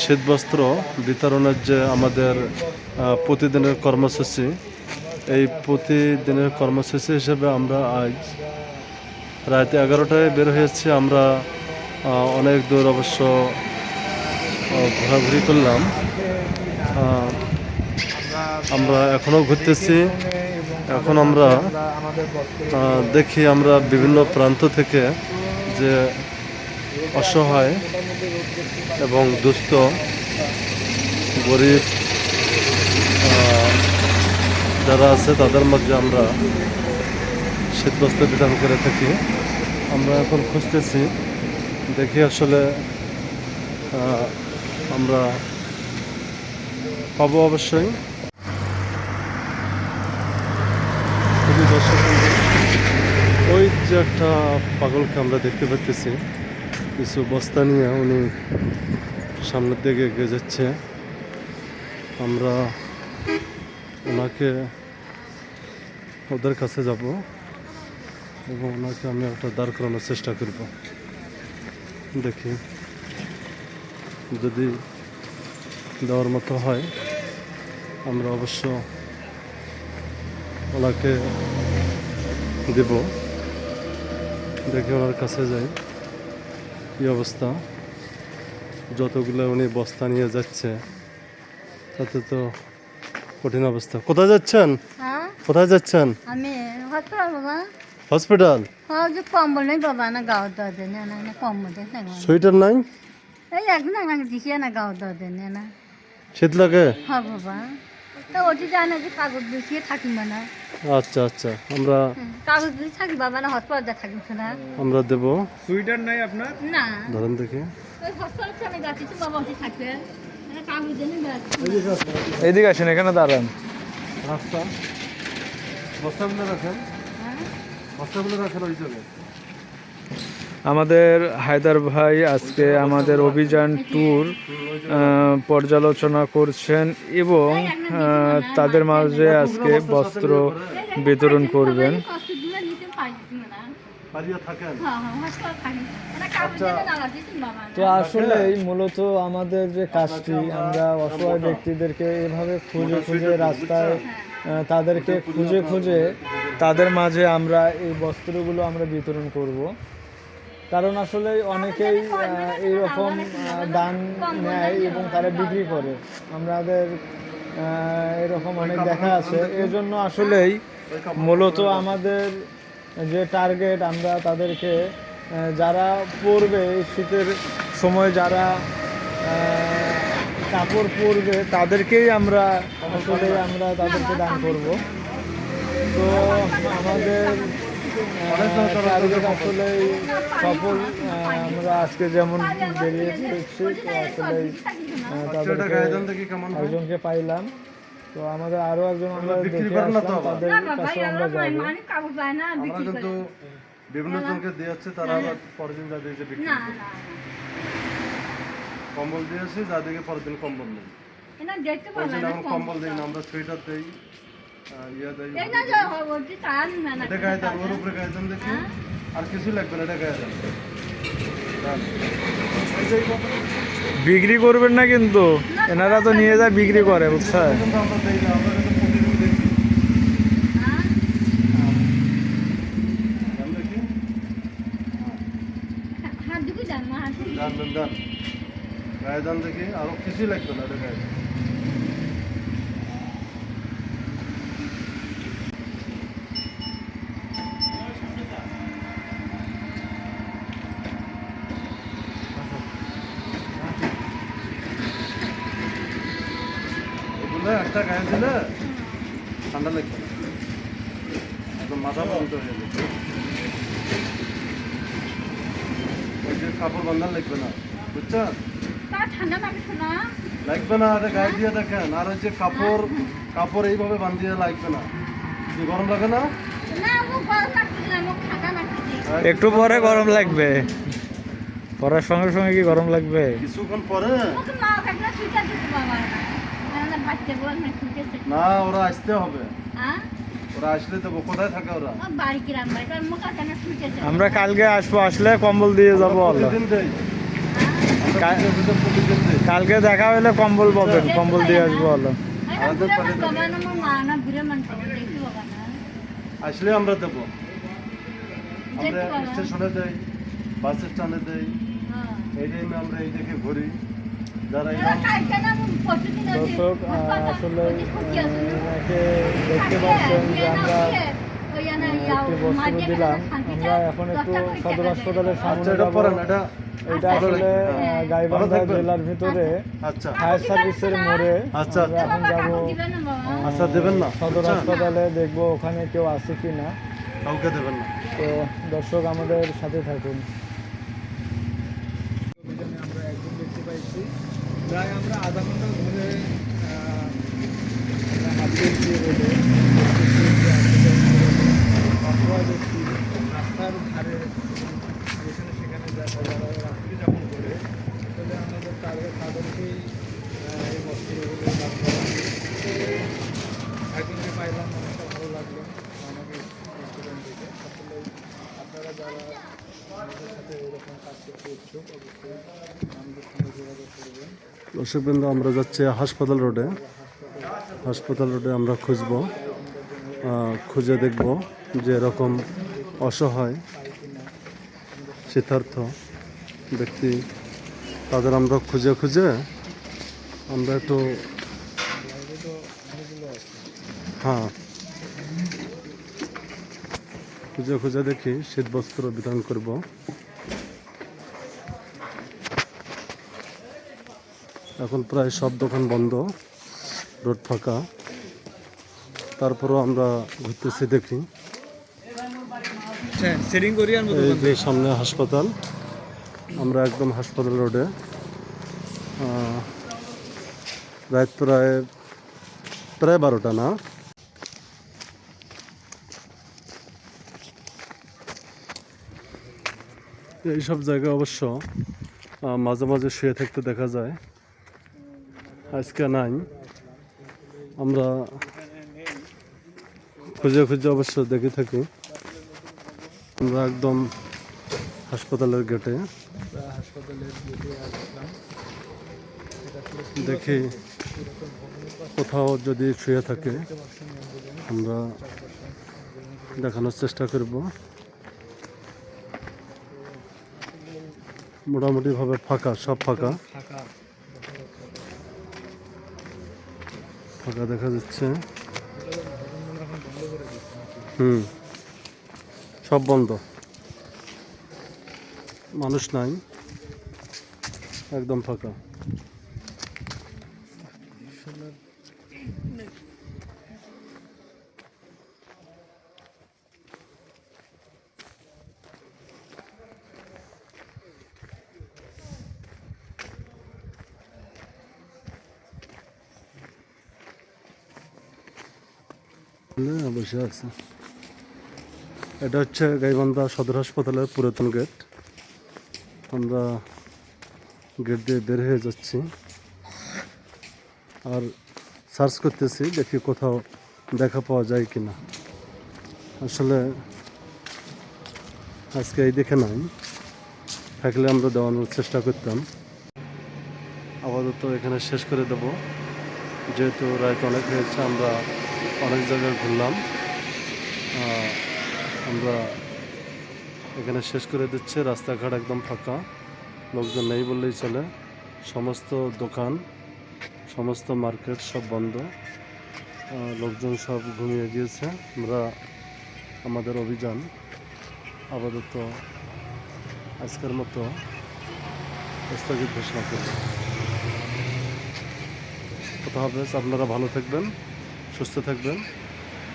শীতবস্ত্র বিতরণের যে আমাদের প্রতিদিনের কর্মসূচি, এই প্রতিদিনের কর্মসূচি হিসেবে আমরা আজ রাত এগারোটায় বের হয়েছি। আমরা অনেক দূর অবশ্য ঘোরাঘুরি করলাম। আমরা এখনও ঘুরতেছি। এখন আমরা দেখি আমরা বিভিন্ন প্রান্ত থেকে যে অসহায় এবং দুস্থ, গরিব যারা আছে তাদের মধ্যে আমরা শীতবস্ত্র বিতরণ করে থাকি। আমরা এখন খুঁজতেছি, দেখি আসলে আমরা পাবো অবশ্যই। ওই যে একটা পাগলকে আমরা দেখতে পাচ্ছি কিছু বস্তা নিয়ে উনি সামনের দিকে এগিয়ে যাচ্ছে। আমরা ওনাকে ওদের কাছে যাব এবং ওনাকে আমি একটা দাঁড় করানোর চেষ্টা করব। দেখি যদি দেওয়ার মতো হয়, আমরা অবশ্য ওনাকে দেব। দেখি ওনার কাছে যাই। কি অবস্থা? যতগুলো উনি বস্তা নিয়ে যাচ্ছে তাতে তো কঠিন অবস্থা। কোথায় যাচ্ছেন? হ্যাঁ? কোথায় যাচ্ছেন? আমি হসপিটাল বাবা। হসপিটাল হ্যাঁ যে কম্বল নেই বাবা না গাঁও দেয় না না কম্বল দেয় সোয়েটার নাই? এই একদিন আমাকে দিছি না গাঁও দেয় না। শীত লাগে? হ্যাঁ বাবা। তা ওটি যায় না যে কাগজ দিয়ে থাকি না। আচ্ছা আচ্ছা। আমরা কাগজ দিয়ে থাকি বাবা না হসপিটাল যা থাকি না। আমরা দেব। সুইটার নাই আপনার? না। ধরেন দেখি। মানে এইদিকে আসেন এখানে দাঁড়ান। রাস্তা। বস্তাগুলো রাখেন। হ্যাঁ। বস্তাগুলো রাখেন ওই জায়গায়। আমাদের হায়দার ভাই আজকে আমাদের অভিযান ট্যুর পর্যালোচনা করছেন এবং তাদের মাঝে আজকে বস্ত্র বিতরণ করবেন। তো আসলেই মূলত আমাদের যে কাজটি, আমরা অসহায় ব্যক্তিদেরকে এভাবে খুঁজে খুঁজে রাস্তায় তাদেরকে খুঁজে খুঁজে তাদের মাঝে আমরা এই বস্ত্রগুলো আমরা বিতরণ করব। কারণ আসলে অনেকেই এইরকম দান নেয় এবং তারা বিক্রি করে। আমাদের এরকম অনেক দেখা আছে। এর জন্য আসলেই মূলত আমাদের যে টার্গেট আমরা তাদেরকে যারা পরবে এই শীতের সময় যারা কাপড় পরবে তাদেরকেই আমরা আসলে আমরা তাদেরকে দান করব। তো আমাদের আসলে সফল আমরা আজকে যেমন বেরিয়ে পড়েছি তো আসলে হয়। একজনকে পাইলাম। তো আমাদের আরও একজন আমরা বিক্রি দেখে আসলাম তাদের কাছে আমরা যাব। মানে কিন্তু বিভিন্ন জনকে দিয়ে যাচ্ছে তারা আবার পরের দিন যাদেরকে বিক্রি না করে। না কম্বল দিয়েছি যাদেরকে পরের দিন কম্বল নেই। কম্বল দিই না আমরা সোয়েটার দিই। এটা গায়ে ওর উপরে গায়ে দেখি আর কিছু লাগবে না এটা গায়ে বিক্রি করবেন না কিন্তু। এনারা তো নিয়ে যায় বিক্রি করে বুঝছেন? গায়ে দেখি আরও কিছুই লাগবে না এটা গায়ে একটা গায়ে দিলে ঠান্ডা লাগবে একদম মাথা বন্ধ হয়ে যাবে। ওই যে কাপড় বান্ধার লাগবে না বুঝছেন লাগবে না। গায়ে দিয়ে দেখেন। আর যে কাপড় কাপড় এইভাবে বান্ধিয়ে লাগবে না। কি গরম লাগে না? একটু পরে গরম লাগবে। পরার সঙ্গে সঙ্গে কি গরম লাগবে? কিছুক্ষণ পরে? না ওরা আসতে হবে। ওরা আসলে দেবো কোথায় থাকে ওরা? আমরা কালকে আসব আসলে কম্বল দিয়ে যাব কালকে দেখা হলে কম্বল পাবেন কম্বল দিয়ে আসব না আসলে আমরা দেবো। আমরা স্টেশনে দেই বাস স্ট্যান্ডে দেই। হ্যাঁ। এই টাইমে আমরা এই দেখে ঘুরি। দর্শক আসলে দেখতে পাচ্ছেন যে আমরা ওই না ইয়া, একটি বস্ত্র দিলাম। আমরা এখন একটু সদর হাসপাতালের আচ্ছা সামনে এটা যাব। এটা আচ্ছা, আসলে হ্যাঁ। গাইবান্ধা। জেলার ভিতরে আচ্ছা। ফায়ার সার্ভিসের মোড়ে আচ্ছা, আমরা এখন যাব। না আচ্ছা দেবেন না। সদর আচ্ছা, হাসপাতালে দেখব ওখানে কেউ আছে কি না কাউকে দেবেন না। তো দর্শক আমাদের সাথে থাকুন আমরা একজন দেখতে পাইছি প্রায় আমরা আধা ঘণ্টা ধরে দিয়ে রোডে অসহায় ব্যক্তি রাস্তার ধারে যেখানে সেখানে রাত্রি যাপন করে আসলে আমাদের তাদের, তাদেরকেই এই বস্ত্রগুলো দান পাইলাম, অনেকটা ভালো লাগল। আমাকে আপনারা যারা আমাদের সাথে এরকম কাজ আমাদের সঙ্গে যোগাযোগ করবেন দর্শকবৃন্দ, আমরা যাচ্ছি হাসপাতাল রোডে। হাসপাতাল রোডে আমরা খুঁজব খুঁজে দেখব যে এরকম অসহায় শীতার্থ ব্যক্তি তাদের আমরা খুঁজে খুঁজে আমরা একটু হ্যাঁ খুঁজে খুঁজে দেখি শীত বস্ত্র বিতরণ করব। এখন প্রায় সব দোকান বন্ধ রোড ফাঁকা। তারপরও আমরা ঘুরতেছি দেখি। সেটিং করি আর এই যে সামনে হাসপাতাল আমরা একদম হাসপাতাল রোডে। রাত প্রায় প্রায় বারোটা না? এইসব জায়গায় অবশ্য মাঝে মাঝে শুয়ে থাকতে দেখা যায়। আজকে নাই। আমরা খুঁজে খুঁজে অবশ্য দেখে থাকি। আমরা একদম হাসপাতালের গেটে। দেখি কোথাও যদি শুয়ে থাকে, আমরা দেখানোর চেষ্টা করব। মোটামুটিভাবে ফাঁকা, সব ফাঁকা। ফাঁকা দেখা যাচ্ছে। হুম। সব বন্ধ। মানুষ নাই। একদম ফাঁকা না, বসে আছে। এটা হচ্ছে গাইবান্ধা সদর হাসপাতালের পুরাতন গেট। আমরা গেট দিয়ে বের হয়ে যাচ্ছি। আর সার্চ করতেছি, দেখি কোথাও দেখা পাওয়া যায় কি না আসলে আজকে এই দেখে নাই। থাকলে আমরা দেওয়ানোর চেষ্টা করতাম। আপাতত এখানে শেষ করে দেব। যেহেতু রাত অনেক হয়েছে, আমরা অনেক জায়গায় ঘুরলাম। আমরা এখানে শেষ করে দিচ্ছে। রাস্তাঘাট একদম ফাঁকা। লোকজন নেই বললেই চলে। সমস্ত দোকান, সমস্ত মার্কেট সব বন্ধ। লোকজন সব ঘুমিয়ে গিয়েছে। আমরা আমাদের অভিযান আপাতত আজকের মতো স্থগিত ঘোষণা করব। কথা হবে। আপনারা ভালো থাকবেন। সুস্থ থাকবেন।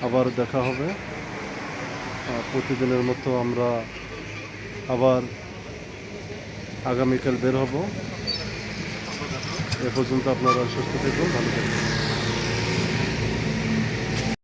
আবার দেখা হবে। প্রতিদিনের মতো আমরা আবার আগামীকাল বের হব। এ পর্যন্ত আপনারা সুস্থ থাকবেন, ভালো থাকবেন।